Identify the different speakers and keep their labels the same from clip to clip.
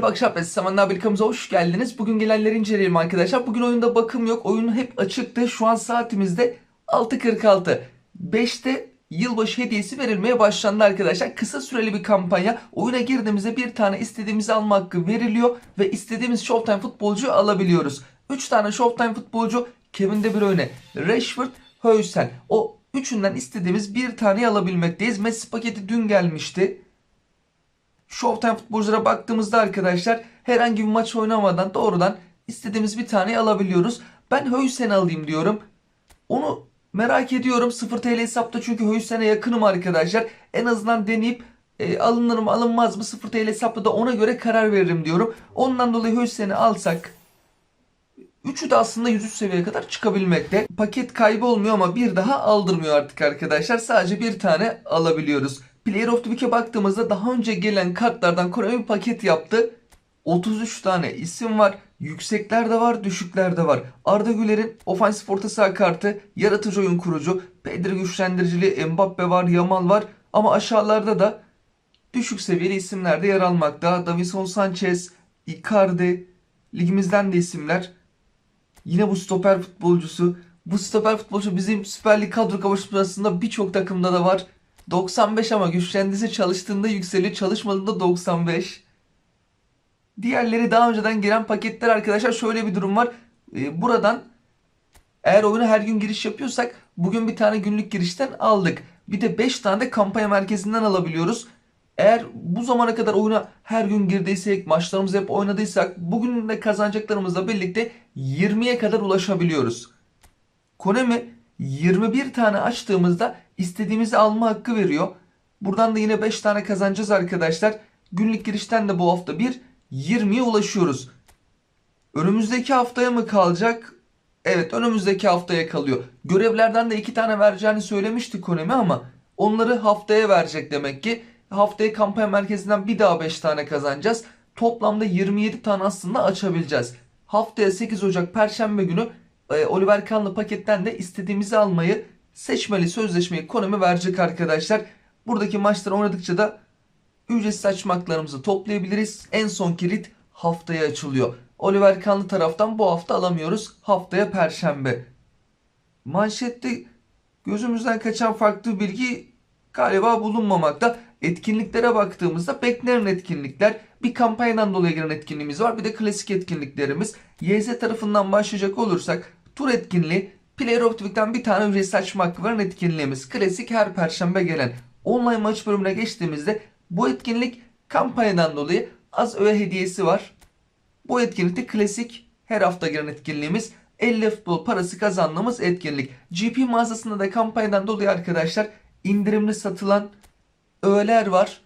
Speaker 1: Merhaba ben Samanlı Birlikamıza hoş geldiniz. Bugün gelenleri inceleyelim arkadaşlar. Bugün oyunda bakım yok. Oyun hep açıktı. Şu an saatimizde 6.46. 5'te yılbaşı hediyesi verilmeye başlandı arkadaşlar. Kısa süreli bir kampanya. Oyuna girdiğimizde bir tane istediğimizi alma hakkı veriliyor. Ve istediğimiz Showtime futbolcu alabiliyoruz. 3 tane Showtime futbolcu Kevin De Bruyne, Rashford, Höysen. O üçünden istediğimiz bir tane alabilmekteyiz. Messi paketi dün gelmişti. Showtime futbolculara baktığımızda arkadaşlar herhangi bir maç oynamadan doğrudan istediğimiz bir tane alabiliyoruz. Ben Höysen'i alayım diyorum. Onu merak ediyorum 0 TL hesapta çünkü Höysen'e yakınım arkadaşlar. En azından deneyip e, alınır mı alınmaz mı 0 TL hesapta da ona göre karar veririm diyorum. Ondan dolayı Höysen'i alsak Üçü de aslında 103 seviyeye kadar çıkabilmekte. Paket kaybı olmuyor ama bir daha aldırmıyor artık arkadaşlar. Sadece bir tane alabiliyoruz. Player of the Week'e baktığımızda daha önce gelen kartlardan Konami bir paket yaptı. 33 tane isim var. Yüksekler de var, düşükler de var. Arda Güler'in ofansif orta saha kartı, yaratıcı oyun kurucu, Pedri güçlendiricili, Mbappe var, Yamal var. Ama aşağılarda da düşük seviyeli isimler de yer almakta. Davison Sanchez, Icardi, ligimizden de isimler. Yine bu stoper futbolcusu. Bu stoper futbolcu bizim Süper Lig kadro kavuşmasında birçok takımda da var. 95 ama güçlendiyse çalıştığında yükseliyor. Çalışmadığında 95. Diğerleri daha önceden gelen paketler arkadaşlar şöyle bir durum var. Ee, buradan eğer oyuna her gün giriş yapıyorsak bugün bir tane günlük girişten aldık. Bir de 5 tane de kampanya merkezinden alabiliyoruz. Eğer bu zamana kadar oyuna her gün girdiysek, maçlarımızı hep oynadıysak bugün de kazanacaklarımızla birlikte 20'ye kadar ulaşabiliyoruz. Konami 21 tane açtığımızda istediğimizi alma hakkı veriyor. Buradan da yine 5 tane kazanacağız arkadaşlar. Günlük girişten de bu hafta bir 20'ye ulaşıyoruz. Önümüzdeki haftaya mı kalacak? Evet önümüzdeki haftaya kalıyor. Görevlerden de 2 tane vereceğini söylemişti Konami ama onları haftaya verecek demek ki. Haftaya kampanya merkezinden bir daha 5 tane kazanacağız. Toplamda 27 tane aslında açabileceğiz. Haftaya 8 Ocak Perşembe günü e, Oliver Kahn'lı paketten de istediğimizi almayı seçmeli sözleşmeyi Konami verecek arkadaşlar. Buradaki maçları oynadıkça da ücretsiz açmaklarımızı toplayabiliriz. En son kilit haftaya açılıyor. Oliver Kahn'lı taraftan bu hafta alamıyoruz. Haftaya Perşembe. Manşette gözümüzden kaçan farklı bilgi galiba bulunmamakta. Etkinliklere baktığımızda beklenen etkinlikler bir kampanyadan dolayı gelen etkinliğimiz var. Bir de klasik etkinliklerimiz. YZ tarafından başlayacak olursak tur etkinliği Player of bir tane ücretsiz açma hakkı etkinliğimiz. Klasik her perşembe gelen. Online maç bölümüne geçtiğimizde bu etkinlik kampanyadan dolayı az öğe hediyesi var. Bu etkinlikte klasik her hafta gelen etkinliğimiz 50 futbol parası kazandığımız etkinlik. GP mağazasında da kampanyadan dolayı arkadaşlar indirimli satılan öğeler var.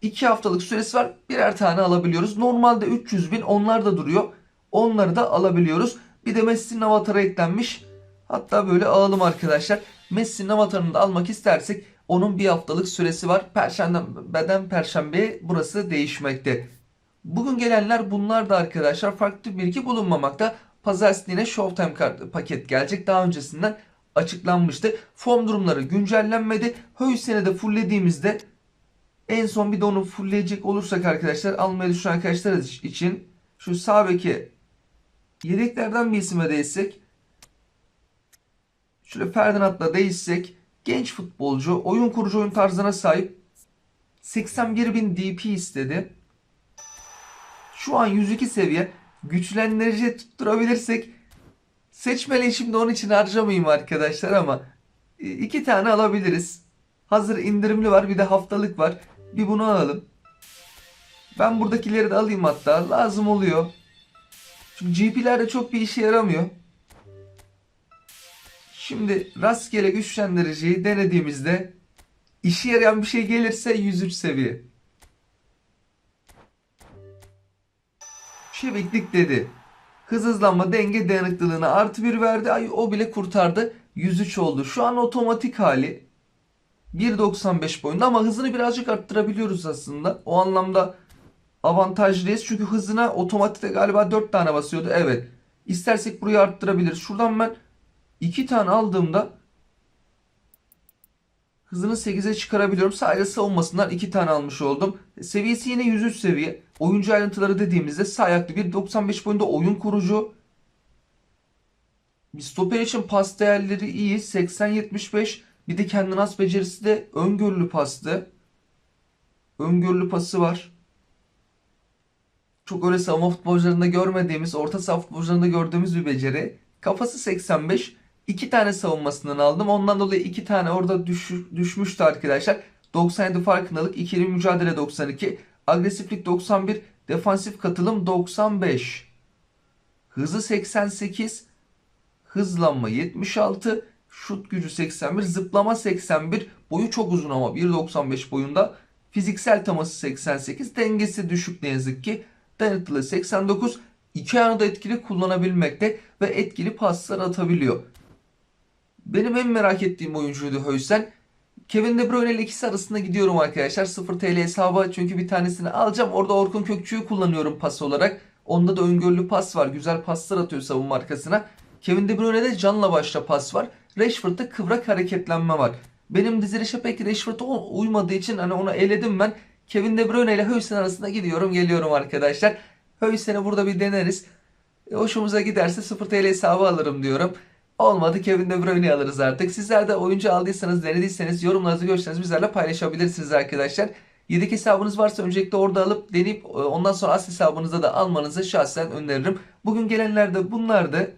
Speaker 1: 2 haftalık süresi var. Birer tane alabiliyoruz. Normalde 300 bin onlar da duruyor. Onları da alabiliyoruz. Bir de Messi'nin avatarı eklenmiş. Hatta böyle alalım arkadaşlar. Messi'nin avatarını da almak istersek onun bir haftalık süresi var. Perşembeden perşembeye burası değişmekte. Bugün gelenler bunlar da arkadaşlar farklı bilgi bulunmamakta. Pazartesi yine Showtime kart paket gelecek. Daha öncesinden açıklanmıştı. Form durumları güncellenmedi. Höysen'i de fulllediğimizde en son bir de onu fullleyecek olursak arkadaşlar almayı düşünen arkadaşlar için şu sağ beki yedeklerden bir isime değişsek şöyle Ferdinand'la değişsek genç futbolcu oyun kurucu oyun tarzına sahip 81.000 DP istedi. Şu an 102 seviye güçlendirici tutturabilirsek seçmeli şimdi onun için harcamayayım arkadaşlar ama e, iki tane alabiliriz. Hazır indirimli var bir de haftalık var. Bir bunu alalım. Ben buradakileri de alayım hatta. Lazım oluyor. Çünkü GP'lerde çok bir işe yaramıyor. Şimdi rastgele güçlendiriciyi denediğimizde işe yarayan bir şey gelirse 103 seviye. Çeviklik dedi. Hız hızlanma denge dayanıklılığına artı bir verdi. Ay o bile kurtardı. 103 oldu. Şu an otomatik hali 1.95 boyunda ama hızını birazcık arttırabiliyoruz aslında. O anlamda avantajlıyız. Çünkü hızına otomatikte galiba 4 tane basıyordu. Evet. İstersek burayı arttırabiliriz. Şuradan ben 2 tane aldığımda hızını 8'e çıkarabiliyorum. Sadece savunmasından 2 tane almış oldum. Seviyesi yine 103 seviye. Oyuncu ayrıntıları dediğimizde sağ ayaklı 1.95 boyunda oyun kurucu. Bir stoper için pas değerleri iyi. 80-75. Bir de kendine has becerisi de öngörülü pastı. Öngörülü pası var. Çok öyle savunma futbolcularında görmediğimiz, orta saha futbolcularında gördüğümüz bir beceri. Kafası 85. İki tane savunmasından aldım. Ondan dolayı iki tane orada düş, düşmüştü arkadaşlar. 97 farkındalık, ikili mücadele 92, agresiflik 91, defansif katılım 95. Hızı 88, hızlanma 76, şut gücü 81, zıplama 81, boyu çok uzun ama 1.95 boyunda. Fiziksel teması 88, dengesi düşük ne yazık ki. Dayanıklılığı 89, iki ayağını da etkili kullanabilmekte ve etkili paslar atabiliyor. Benim en merak ettiğim oyuncuydu Höysen. Kevin De Bruyne ile ikisi arasında gidiyorum arkadaşlar. 0 TL hesaba çünkü bir tanesini alacağım. Orada Orkun Kökçü'yü kullanıyorum pas olarak. Onda da öngörülü pas var. Güzel paslar atıyor savunma arkasına. Kevin De Bruyne'de canla başla pas var. Rashford'da kıvrak hareketlenme var. Benim dizilişe pek Rashford'a uymadığı için hani onu eledim ben. Kevin De Bruyne ile Höysen arasında gidiyorum geliyorum arkadaşlar. Höysen'i burada bir deneriz. E, hoşumuza giderse 0 TL hesabı alırım diyorum. Olmadı Kevin De Bruyne'yi alırız artık. Sizler de oyuncu aldıysanız, denediyseniz yorumlarınızı görürseniz bizlerle paylaşabilirsiniz arkadaşlar. Yedek hesabınız varsa öncelikle orada alıp deneyip e, ondan sonra as hesabınızda da almanızı şahsen öneririm. Bugün gelenler de bunlardı.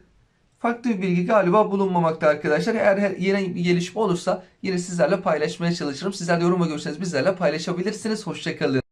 Speaker 1: Farklı bir bilgi galiba bulunmamakta arkadaşlar. Eğer yeni bir gelişme olursa yine sizlerle paylaşmaya çalışırım. Sizler de yoruma görürseniz bizlerle paylaşabilirsiniz. Hoşçakalın.